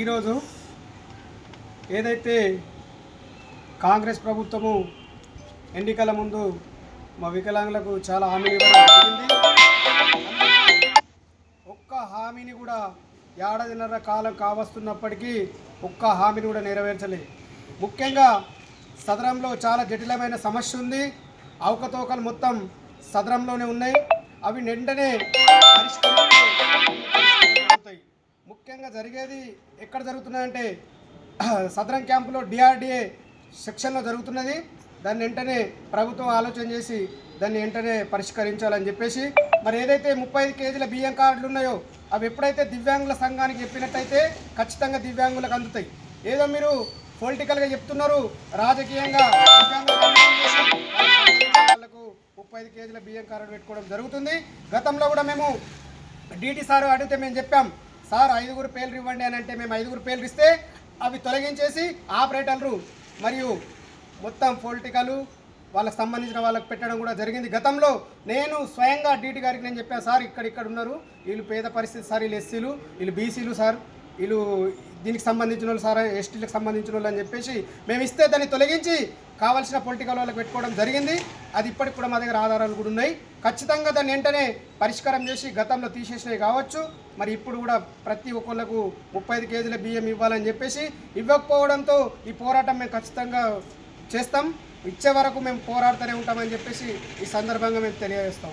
ఈరోజు ఏదైతే కాంగ్రెస్ ప్రభుత్వము ఎన్నికల ముందు మా వికలాంగులకు చాలా హామీలు ఇవ్వడం జరిగింది. ఒక్క హామీని కూడా ఏడాదిన్నర కాలం కావస్తున్నప్పటికీ ఒక్క హామీని కూడా నెరవేర్చలేదు ముఖ్యంగా సదరంలో చాలా జటిలమైన సమస్య ఉంది. అవకతవకలు మొత్తం సదరంలోనే ఉన్నాయి. అవి వెంటనే పరిష్కరిస్తే ముఖ్యంగా జరిగేది ఎక్కడ జరుగుతున్నాయంటే సదరం క్యాంపులో డిఆర్డిఏ సెక్షన్లో జరుగుతున్నది. దాన్ని వెంటనే ప్రభుత్వం ఆలోచన చేసి దాన్ని వెంటనే పరిష్కరించాలని చెప్పేసి మరి ఏదైతే ముప్పై కేజీల బియ్యం కార్డులు ఉన్నాయో అవి ఎప్పుడైతే దివ్యాంగుల సంఘానికి చెప్పినట్టయితే ఖచ్చితంగా దివ్యాంగులకు అందుతాయి. ఏదో మీరు పొలిటికల్గా చెప్తున్నారు రాజకీయంగా వాళ్ళకు ముప్పై ఐదు కేజీల బియ్యం కార్డు పెట్టుకోవడం జరుగుతుంది. గతంలో కూడా మేము డీటీ సార్ అడిగితే మేము చెప్పాం సార్ ఐదుగురు పేర్లు ఇవ్వండి అని అంటే మేము ఐదుగురు పేర్లు ఇస్తే అవి తొలగించేసి ఆపరేటర్లు మరియు మొత్తం పొలిటికలు వాళ్ళకి సంబంధించిన వాళ్ళకి పెట్టడం కూడా జరిగింది. గతంలో నేను స్వయంగా డీటీ గారికి నేను చెప్పాను సార్ ఇక్కడ ఇక్కడ ఉన్నారు. వీళ్ళు పేద పరిస్థితి సార్ వీళ్ళు ఎస్సీలు వీళ్ళు బీసీలు సార్ వీళ్ళు దీనికి సంబంధించిన వాళ్ళు సార్ ఎస్టీలకు సంబంధించిన వాళ్ళు అని చెప్పేసి మేము ఇస్తే దాన్ని తొలగించి కావాల్సిన పొలిటికల్ వాళ్ళకి పెట్టుకోవడం జరిగింది. అది ఇప్పటికి కూడా మా దగ్గర ఆధారాలు కూడా ఉన్నాయి. ఖచ్చితంగా దాన్ని వెంటనే పరిష్కారం చేసి గతంలో తీసేసినవి కావచ్చు. మరి ఇప్పుడు కూడా ప్రతి ఒక్కళ్ళకు ముప్పై ఐదు కేజీల బియ్యం ఇవ్వాలని చెప్పేసి ఇవ్వకపోవడంతో ఈ పోరాటం మేము ఖచ్చితంగా చేస్తాం. ఇచ్చే వరకు మేము పోరాడుతూనే ఉంటామని చెప్పేసి ఈ సందర్భంగా మేము తెలియజేస్తాం